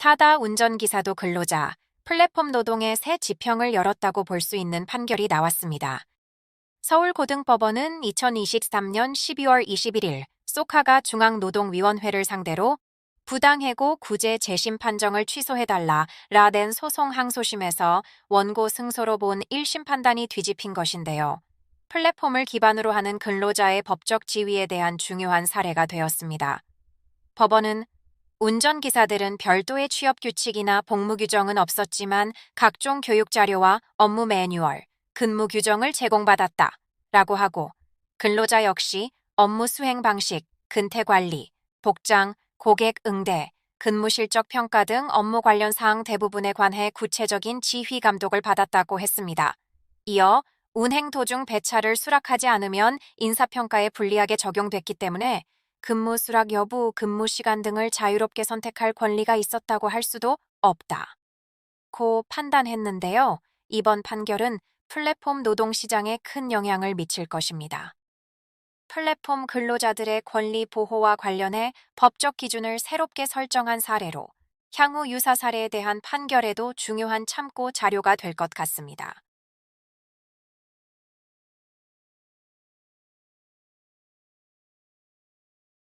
타다 운전기사도 근로자, 플랫폼 노동의 새 지평을 열었다고 볼 수 있는 판결이 나왔습니다. 서울고등법원은 2023년 12월 21일 소카가 중앙노동위원회를 상대로 부당해고 구제 재심 판정을 취소해달라 라된 소송 항소심에서 원고 승소로 본 1심 판단이 뒤집힌 것인데요. 플랫폼을 기반으로 하는 근로자의 법적 지위에 대한 중요한 사례가 되었습니다. 법원은 운전기사들은 별도의 취업 규칙이나 복무 규정은 없었지만 각종 교육 자료와 업무 매뉴얼, 근무 규정을 제공받았다. 라고 하고 근로자 역시 업무 수행 방식, 근태 관리, 복장, 고객 응대, 근무 실적 평가 등 업무 관련 사항 대부분에 관해 구체적인 지휘 감독을 받았다고 했습니다. 이어 운행 도중 배차를 수락하지 않으면 인사평가에 불리하게 적용됐기 때문에 근무 수락 여부, 근무 시간 등을 자유롭게 선택할 권리가 있었다고 할 수도 없다. 고 판단했는데요. 이번 판결은 플랫폼 노동시장에 큰 영향을 미칠 것입니다. 플랫폼 근로자들의 권리 보호와 관련해 법적 기준을 새롭게 설정한 사례로 향후 유사 사례에 대한 판결에도 중요한 참고 자료가 될 것 같습니다.